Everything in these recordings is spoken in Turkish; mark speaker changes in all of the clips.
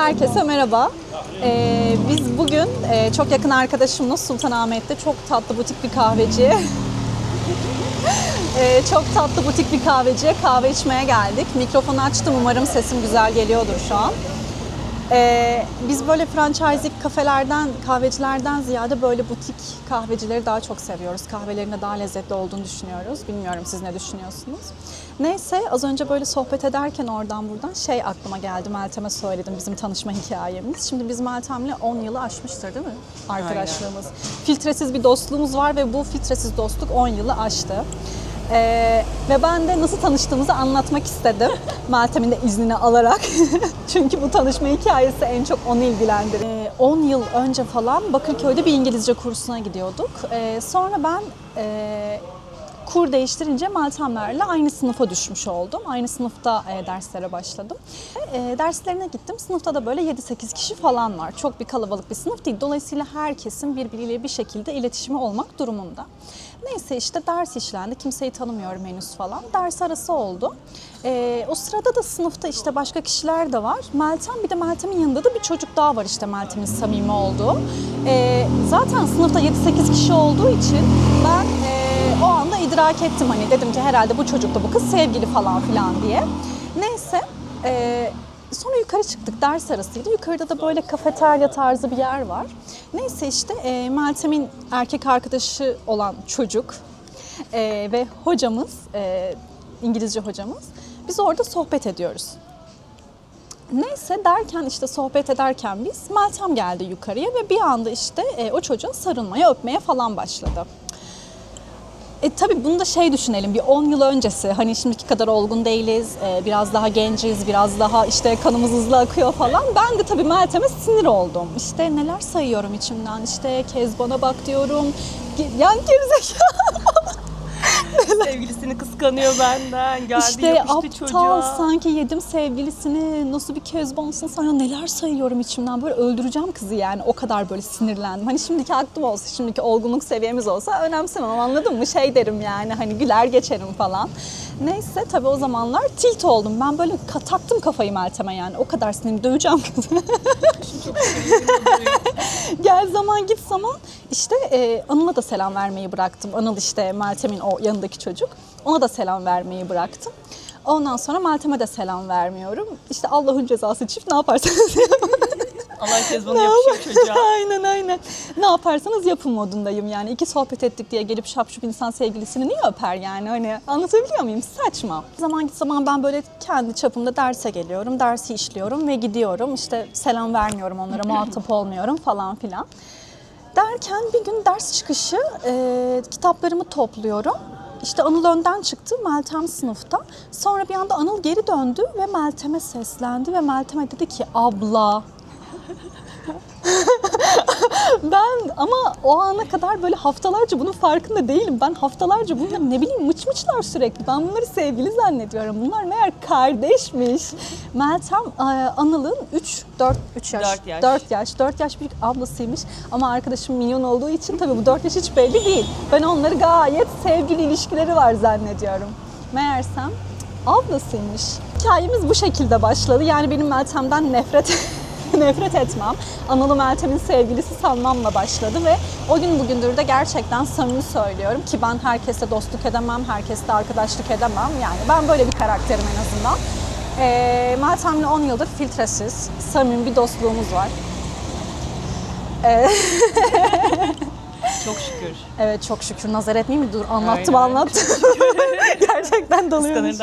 Speaker 1: Herkese merhaba. Ee, biz bugün e, çok yakın arkadaşımla Sultanahmet'te çok tatlı butik bir kahveci. Ee, çok tatlı butik bir kahveciye kahve içmeye geldik. Mikrofonu açtım umarım sesim güzel geliyordur şu an. Ee, biz böyle franchising kafelerden, kahvecilerden ziyade böyle butik kahvecileri daha çok seviyoruz. Kahvelerinde daha lezzetli olduğunu düşünüyoruz. Bilmiyorum siz ne düşünüyorsunuz? Neyse az önce böyle sohbet ederken oradan buradan şey aklıma geldi. Meltem'e söyledim bizim tanışma hikayemiz. Şimdi biz Meltem'le 10 yılı aşmıştır değil mi? Arkadaşlığımız. Filtresiz bir dostluğumuz var ve bu filtresiz dostluk 10 yılı aştı. Ee, ve ben de nasıl tanıştığımızı anlatmak istedim. Meltem'in de iznini alarak. Çünkü bu tanışma hikayesi en çok onu ilgilendiriyor. Ee, 10 yıl önce falan Bakırköy'de bir İngilizce kursuna gidiyorduk. Ee, sonra ben e, kur değiştirince Meltemlerle aynı sınıfa düşmüş oldum. Aynı sınıfta e, derslere başladım. E, derslerine gittim. Sınıfta da böyle 7-8 kişi falan var. Çok bir kalabalık bir sınıf değil. Dolayısıyla herkesin birbiriyle bir şekilde iletişimi olmak durumunda. Neyse işte ders işlendi. Kimseyi tanımıyorum henüz falan. Ders arası oldu. E, o sırada da sınıfta işte başka kişiler de var. Meltem bir de Meltem'in yanında da bir çocuk daha var işte Meltem'in samimi olduğu. E, zaten sınıfta 7-8 kişi olduğu için ben idrak ettim hani dedim ki herhalde bu çocukla bu kız sevgili falan filan diye. Neyse e, sonra yukarı çıktık ders arasıydı. Yukarıda da böyle kafeterya tarzı bir yer var. Neyse işte e, Meltem'in erkek arkadaşı olan çocuk e, ve hocamız, e, İngilizce hocamız biz orada sohbet ediyoruz. Neyse derken işte sohbet ederken biz Meltem geldi yukarıya ve bir anda işte e, o çocuğa sarılmaya öpmeye falan başladı. E tabii bunu da şey düşünelim bir 10 yıl öncesi hani şimdiki kadar olgun değiliz e, biraz daha genciz biraz daha işte kanımız hızlı akıyor falan. Ben de tabii Meltem'e sinir oldum. İşte neler sayıyorum içimden işte Kezban'a bak diyorum. Ge- yan
Speaker 2: Sevgilisini kıskanıyor benden. Geldi
Speaker 1: işte
Speaker 2: yapıştı
Speaker 1: aptal
Speaker 2: çocuğa.
Speaker 1: sanki yedim sevgilisini nasıl bir kezbansın sana neler sayıyorum içimden böyle öldüreceğim kızı yani o kadar böyle sinirlendim. Hani şimdiki aklım olsa şimdiki olgunluk seviyemiz olsa önemsemem anladın mı şey derim yani hani güler geçerim falan. Neyse tabii o zamanlar tilt oldum ben böyle taktım kafayı Meltem'e yani o kadar sinirim döveceğim kızı. Gel zaman git zaman işte e, Anıl'a da selam vermeyi bıraktım. Anıl işte Meltem'in o yanındaki çocuk. Ona da selam vermeyi bıraktım. Ondan sonra Meltem'e de selam vermiyorum. İşte Allah'ın cezası çift ne yaparsanız.
Speaker 2: Allah kez bana yapışıyor çocuğa.
Speaker 1: aynen aynen. Ne yaparsanız yapın modundayım yani. İki sohbet ettik diye gelip şapşup insan sevgilisini niye öper yani? Hani anlatabiliyor muyum? Saçma. Zaman git zaman ben böyle kendi çapımda derse geliyorum. Dersi işliyorum ve gidiyorum. İşte selam vermiyorum onlara, muhatap olmuyorum falan filan. Derken bir gün ders çıkışı e, kitaplarımı topluyorum. İşte Anıl önden çıktı, Meltem sınıfta. Sonra bir anda Anıl geri döndü ve Meltem'e seslendi ve Meltem'e dedi ki abla. ben ama o ana kadar böyle haftalarca bunun farkında değilim. Ben haftalarca bunları ne bileyim mıç mıçlar sürekli. Ben bunları sevgili zannediyorum. Bunlar meğer kardeşmiş. Meltem e, Anıl'ın 3 4 3 yaş
Speaker 2: Dört yaş.
Speaker 1: 4 yaş 4 yaş büyük ablasıymış. Ama arkadaşım minyon olduğu için tabii bu 4 yaş hiç belli değil. Ben onları gayet sevgili ilişkileri var zannediyorum. Meğersem ablasıymış. Hikayemiz bu şekilde başladı. Yani benim Meltem'den nefret nefret etmem. Anıl'ı Meltem'in sevgilisi sanmamla başladı ve o gün bugündür de gerçekten samimi söylüyorum ki ben herkese dostluk edemem, herkesle arkadaşlık edemem. Yani ben böyle bir karakterim en azından. Ee, Meltem'le 10 yıldır filtresiz, samimi bir dostluğumuz var.
Speaker 2: Çok şükür.
Speaker 1: Evet çok şükür nazar etmeyeyim mi? Dur anlattım
Speaker 2: Aynen.
Speaker 1: anlattım. gerçekten dalıyormuş.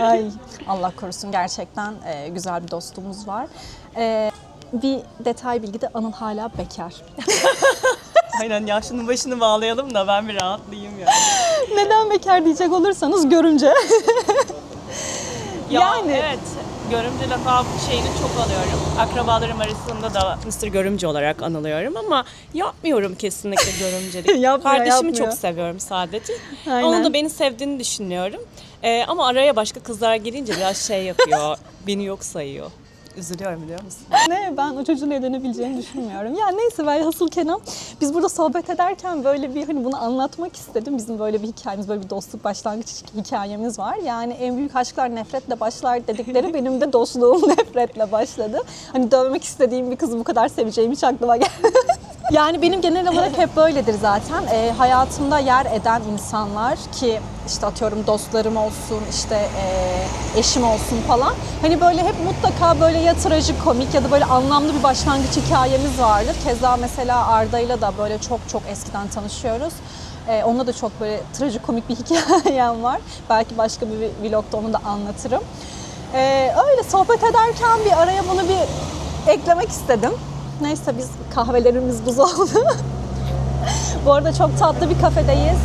Speaker 1: Ay Allah korusun gerçekten e, güzel bir dostluğumuz var. E, bir detay bilgi de Anıl hala bekar.
Speaker 2: Aynen yaşının başını bağlayalım da ben bir rahatlayayım yani.
Speaker 1: Neden bekar diyecek olursanız görümce.
Speaker 2: Ya,
Speaker 1: Yani-
Speaker 2: Evet. Görümce lakabı şeyini çok alıyorum. Akrabalarım arasında da Mr. Görümce olarak anılıyorum ama yapmıyorum kesinlikle görümcelik.
Speaker 1: Yapmıyor,
Speaker 2: Kardeşimi
Speaker 1: yapmıyor.
Speaker 2: çok seviyorum sadece.
Speaker 1: Aynen.
Speaker 2: Onun da beni sevdiğini düşünüyorum. Ee, ama araya başka kızlar girince biraz şey yapıyor. beni yok sayıyor. Üzülüyorum biliyor musun?
Speaker 1: Ne ben o çocuğun evlenebileceğini düşünmüyorum. Ya neyse ben hasıl kelam biz burada sohbet ederken böyle bir hani bunu anlatmak istedim. Bizim böyle bir hikayemiz böyle bir dostluk başlangıç hikayemiz var. Yani en büyük aşklar nefretle başlar dedikleri benim de dostluğum nefretle başladı. Hani dövmek istediğim bir kızı bu kadar seveceğim hiç aklıma gelmedi. Yani benim genel olarak hep böyledir zaten. Ee, hayatımda yer eden insanlar ki işte atıyorum dostlarım olsun, işte e, eşim olsun falan. Hani böyle hep mutlaka böyle ya trajikomik ya da böyle anlamlı bir başlangıç hikayemiz vardır. Keza mesela Arda'yla da böyle çok çok eskiden tanışıyoruz. Ee, onunla da çok böyle trajikomik bir hikayem var. Belki başka bir vlogda onu da anlatırım. Ee, öyle sohbet ederken bir araya bunu bir eklemek istedim. Neyse biz kahvelerimiz buz oldu. Bu arada çok tatlı bir kafedeyiz.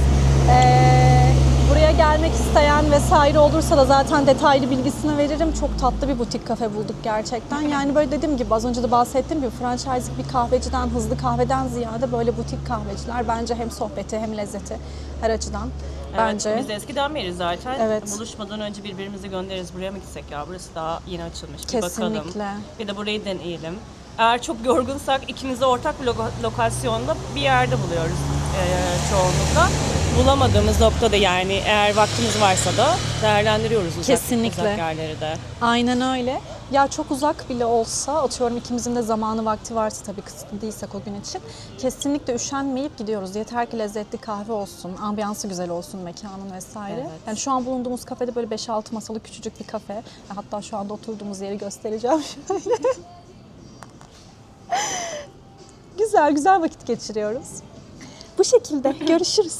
Speaker 1: Ee, buraya gelmek isteyen vesaire olursa da zaten detaylı bilgisini veririm. Çok tatlı bir butik kafe bulduk gerçekten. Yani böyle dediğim gibi az önce de bahsettiğim gibi franchise bir kahveciden, hızlı kahveden ziyade böyle butik kahveciler bence hem sohbeti hem lezzeti her açıdan bence.
Speaker 2: Evet, biz eskiden beri zaten
Speaker 1: Evet.
Speaker 2: buluşmadan önce birbirimizi göndeririz. Buraya mı gitsek ya? Burası daha yeni açılmış. Bir bakalım.
Speaker 1: Kesinlikle.
Speaker 2: Bir de burayı deneyelim. Eğer çok yorgunsak ikimiz de ortak bir loka- lokasyonda bir yerde buluyoruz eee, çoğunlukla. Bulamadığımız noktada yani eğer vaktimiz varsa da değerlendiriyoruz uzak,
Speaker 1: Kesinlikle.
Speaker 2: uzak yerleri de.
Speaker 1: Aynen öyle. Ya çok uzak bile olsa, atıyorum ikimizin de zamanı vakti varsa tabii kısıtlı değilsek o gün için kesinlikle üşenmeyip gidiyoruz. Yeter ki lezzetli kahve olsun, ambiyansı güzel olsun mekanın vesaire.
Speaker 2: Evet.
Speaker 1: Yani şu an bulunduğumuz kafede böyle 5-6 masalı küçücük bir kafe. Hatta şu anda oturduğumuz yeri göstereceğim şöyle. Güzel güzel vakit geçiriyoruz. Bu şekilde görüşürüz.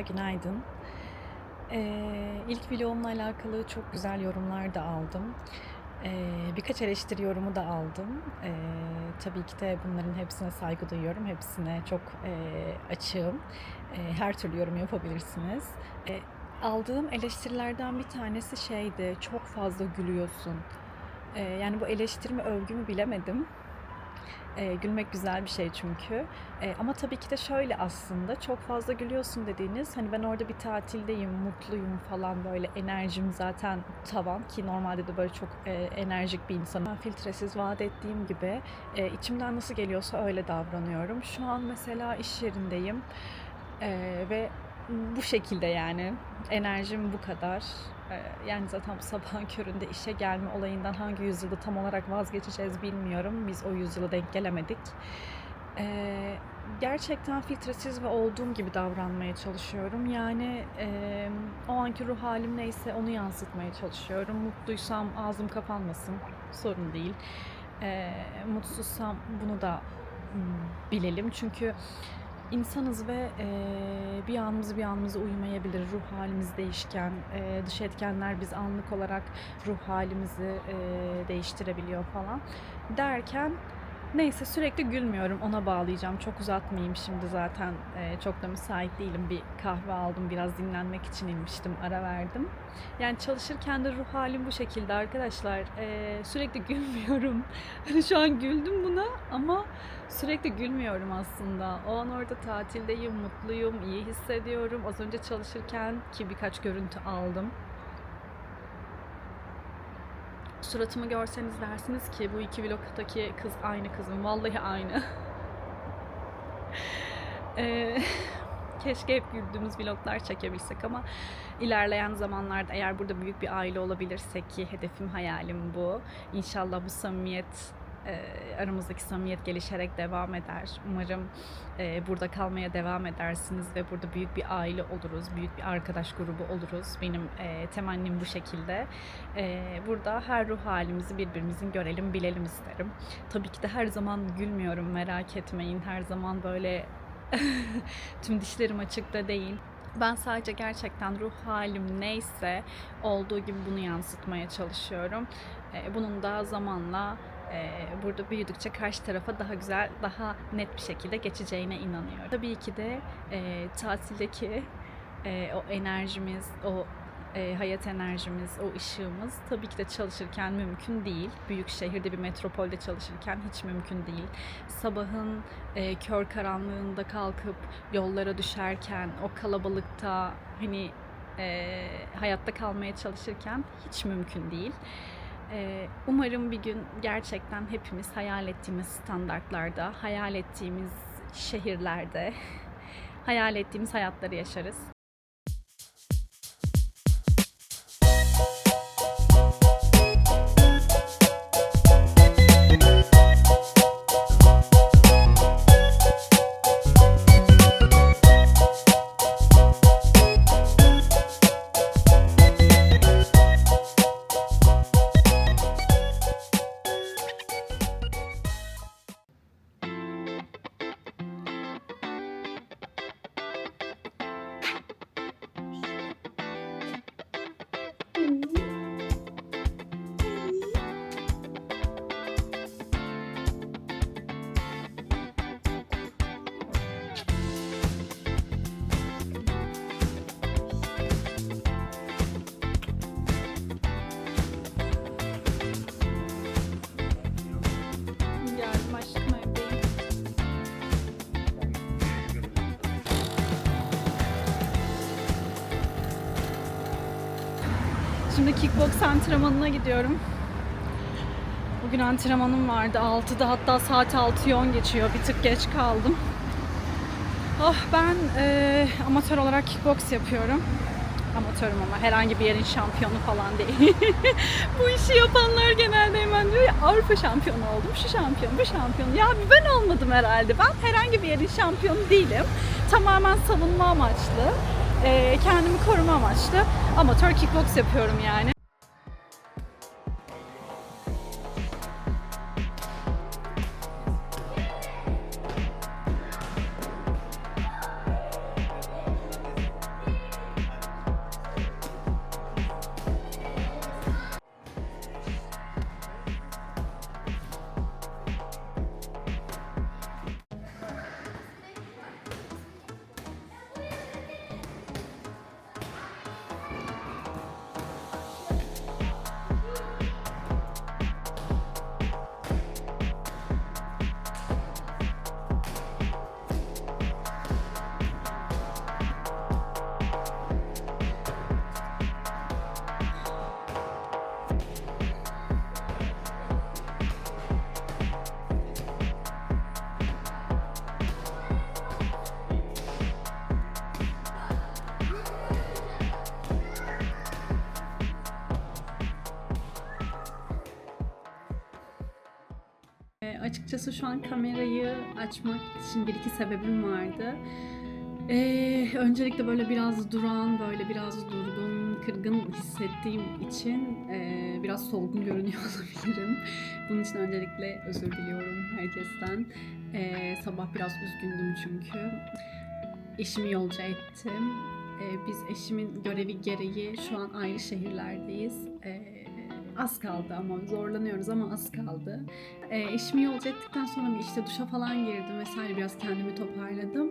Speaker 3: Günaydın. Ee, ilk vlogumla alakalı çok güzel yorumlar da aldım. Ee, birkaç eleştiri yorumu da aldım. Ee, tabii ki de bunların hepsine saygı duyuyorum. Hepsine çok e, açığım. Ee, her türlü yorum yapabilirsiniz. Ee, aldığım eleştirilerden bir tanesi şeydi, çok fazla gülüyorsun. Ee, yani bu eleştirimi övgümü bilemedim. Ee, gülmek güzel bir şey çünkü. Ee, ama tabii ki de şöyle aslında çok fazla gülüyorsun dediğiniz hani ben orada bir tatildeyim, mutluyum falan böyle enerjim zaten tavan ki normalde de böyle çok e, enerjik bir insanım. Ben filtresiz vaat ettiğim gibi e, içimden nasıl geliyorsa öyle davranıyorum. Şu an mesela iş yerindeyim e, ve bu şekilde yani enerjim bu kadar. Ee, Yani zaten bu sabahın köründe işe gelme olayından hangi yüzyılda tam olarak vazgeçeceğiz bilmiyorum. Biz o yüzyıla denk gelemedik. Ee, gerçekten filtresiz ve olduğum gibi davranmaya çalışıyorum. Yani o anki ruh halim neyse onu yansıtmaya çalışıyorum. Mutluysam ağzım kapanmasın, sorun değil. Ee, mutsuzsam bunu da mm, bilelim. Çünkü insanız ve e, bir anımız bir anımıza uymayabilir. Ruh halimiz değişken. E, dış etkenler biz anlık olarak ruh halimizi e, değiştirebiliyor falan. Derken neyse sürekli gülmüyorum. Ona bağlayacağım. Çok uzatmayayım şimdi zaten. e, çok da müsait değilim. Bir kahve aldım. Biraz dinlenmek için inmiştim. Ara verdim. Yani çalışırken de ruh halim bu şekilde arkadaşlar. E, sürekli gülmüyorum. Hani şu an güldüm buna ama Sürekli gülmüyorum aslında. O an orada tatildeyim, mutluyum, iyi hissediyorum. Az önce çalışırken ki birkaç görüntü aldım. Suratımı görseniz dersiniz ki bu iki vlogdaki kız aynı kızım. Vallahi aynı.
Speaker 1: Ee, keşke hep güldüğümüz vloglar çekebilsek ama ilerleyen zamanlarda eğer burada büyük bir aile olabilirsek ki hedefim hayalim bu. İnşallah bu samimiyet e, aramızdaki samimiyet gelişerek devam eder. Umarım e, burada kalmaya devam edersiniz ve burada büyük bir aile oluruz, büyük bir arkadaş grubu oluruz. Benim e, temennim bu şekilde. E, burada her ruh halimizi birbirimizin görelim, bilelim isterim. Tabii ki de her zaman gülmüyorum, merak etmeyin. Her zaman böyle tüm dişlerim açıkta değil. Ben sadece gerçekten ruh halim neyse olduğu gibi bunu yansıtmaya çalışıyorum. E, bunun da zamanla burada büyüdükçe karşı tarafa daha güzel, daha net bir şekilde geçeceğine inanıyorum. Tabii ki de e, tatildeki e, o enerjimiz, o e, hayat enerjimiz, o ışığımız tabii ki de çalışırken mümkün değil. Büyük şehirde bir metropolde çalışırken hiç mümkün değil. Sabahın e, kör karanlığında kalkıp yollara düşerken, o kalabalıkta hani e, hayatta kalmaya çalışırken hiç mümkün değil. E, umarım bir gün gerçekten hepimiz hayal ettiğimiz standartlarda, hayal ettiğimiz şehirlerde, hayal ettiğimiz hayatları yaşarız. Şimdi kickbox antrenmanına gidiyorum. Bugün antrenmanım vardı 6'da hatta saat 6'yı 10 geçiyor. Bir tık geç kaldım. Oh ben eee, amatör olarak kickbox yapıyorum. Amatörüm ama herhangi bir yerin şampiyonu falan değil. bu işi yapanlar genelde hemen diyor ya Avrupa şampiyonu oldum, şu şampiyon, bu şampiyon. Ya ben olmadım herhalde. Ben herhangi bir yerin şampiyonu değilim. Tamamen savunma amaçlı, eee, kendimi koruma amaçlı amatör kickbox yapıyorum yani. Açıkçası şu an kamerayı açmak için bir iki sebebim vardı. E, öncelikle böyle biraz duran, böyle biraz durgun, kırgın hissettiğim için e, biraz solgun görünüyor olabilirim. Bunun için öncelikle özür diliyorum herkesten. E, sabah biraz üzgündüm çünkü. Eşimi yolcu ettim. E, biz eşimin görevi gereği şu an ayrı şehirlerdeyiz. E, az kaldı ama zorlanıyoruz ama az kaldı. E, eşimi yolcu ettikten sonra bir işte duşa falan girdim vesaire biraz kendimi toparladım.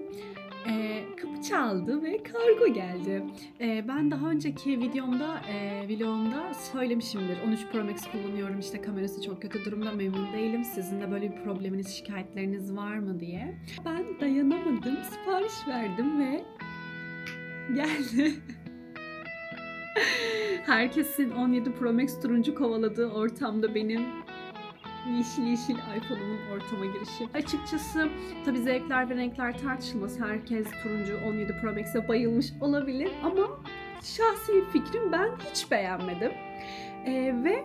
Speaker 1: E, kapı çaldı ve kargo geldi. E, ben daha önceki videomda, e, vlogumda söylemişimdir. 13 Pro Max kullanıyorum işte kamerası çok kötü durumda memnun değilim. Sizin de böyle bir probleminiz, şikayetleriniz var mı diye. Ben dayanamadım, sipariş verdim ve geldi. Herkesin 17 Pro Max turuncu kovaladığı ortamda benim yeşil yeşil iPhone'umun ortama girişi. Açıkçası tabii zevkler ve renkler tartışılmaz. Herkes turuncu 17 Pro Max'e bayılmış olabilir ama şahsi fikrim ben hiç beğenmedim. Ee, ve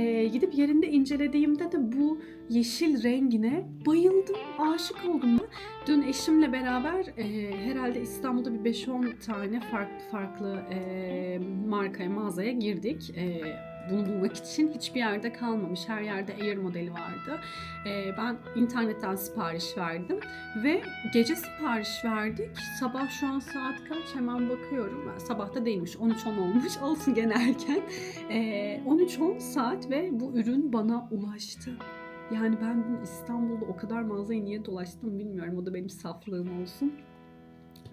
Speaker 1: e, gidip yerinde incelediğimde de bu yeşil rengine bayıldım, aşık oldum. Dün eşimle beraber e, herhalde İstanbul'da bir 5-10 tane farklı farklı e, markaya, mağazaya girdik. E, bunu bulmak için hiçbir yerde kalmamış. Her yerde Air modeli vardı. E, ben internetten sipariş verdim ve gece sipariş verdik. Sabah şu an saat kaç? Hemen bakıyorum. Sabah da değilmiş. 13.10 olmuş. Olsun gene erken. E, 13.10 saat ve bu ürün bana ulaştı. Yani ben İstanbul'da o kadar mağazayı niye dolaştım bilmiyorum. O da benim saflığım olsun.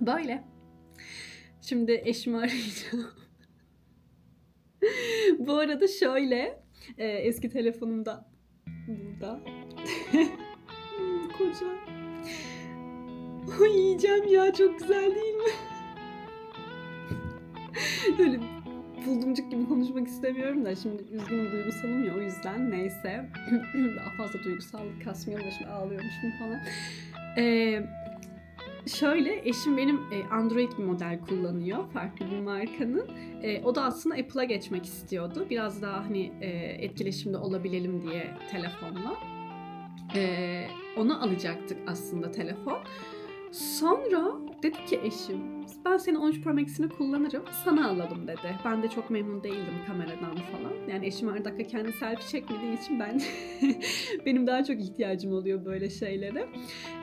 Speaker 1: Böyle. Şimdi eşimi arayacağım. Bu arada şöyle. e, eski telefonum da burada. Koca. Ay yiyeceğim ya çok güzel değil mi? Öyle buldumcuk gibi konuşmak istemiyorum da şimdi üzgünüm duygusalım ya o yüzden neyse daha fazla duygusallık kasmayalım da şimdi ağlıyormuşum falan. Ee, şöyle eşim benim e, Android bir model kullanıyor farklı bir markanın. E, o da aslında Apple'a geçmek istiyordu. Biraz daha hani e, etkileşimde olabilelim diye telefonla. Onu alacaktık aslında telefon. Sonra dedi ki eşim ben senin 13 Pro Max'ini kullanırım sana alalım dedi. Ben de çok memnun değildim kameradan falan. Yani eşim her dakika kendi selfie çekmediği için ben benim daha çok ihtiyacım oluyor böyle şeylere.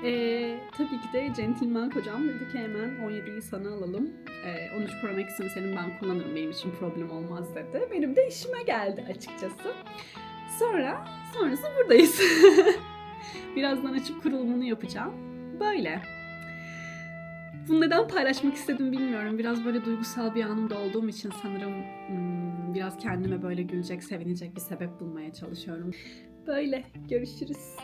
Speaker 1: Ee, tabii ki de centilmen kocam dedi ki hemen 17'yi sana alalım. Ee, 13 Pro Max'ini senin ben kullanırım benim için problem olmaz dedi. Benim de işime geldi açıkçası. Sonra sonrası buradayız. Birazdan açıp kurulumunu yapacağım. Böyle. Bunu neden paylaşmak istedim bilmiyorum. Biraz böyle duygusal bir anımda olduğum için sanırım hmm, biraz kendime böyle gülecek, sevinecek bir sebep bulmaya çalışıyorum. Böyle. Görüşürüz.